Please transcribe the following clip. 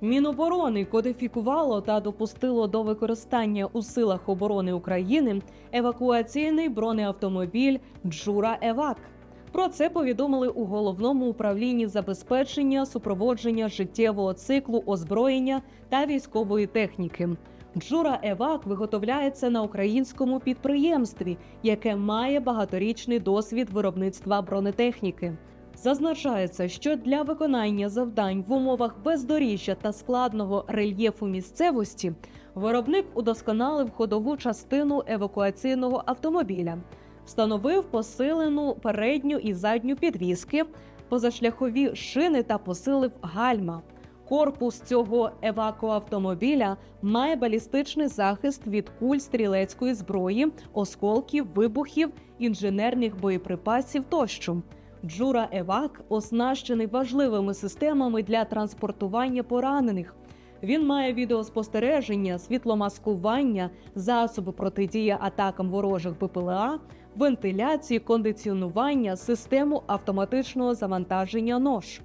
Міноборони кодифікувало та допустило до використання у силах оборони України евакуаційний бронеавтомобіль Джура Евак. Про це повідомили у головному управлінні забезпечення супроводження життєвого циклу озброєння та військової техніки. Джура Евак виготовляється на українському підприємстві, яке має багаторічний досвід виробництва бронетехніки. Зазначається, що для виконання завдань в умовах бездоріжжя та складного рельєфу місцевості виробник удосконалив ходову частину евакуаційного автомобіля, встановив посилену передню і задню підвіски, позашляхові шини та посилив гальма. Корпус цього евакуавтомобіля має балістичний захист від куль стрілецької зброї, осколків, вибухів, інженерних боєприпасів тощо. Джура Евак оснащений важливими системами для транспортування поранених. Він має відеоспостереження, світломаскування, засоби протидії атакам ворожих БПЛА, вентиляції, кондиціонування, систему автоматичного завантаження нож.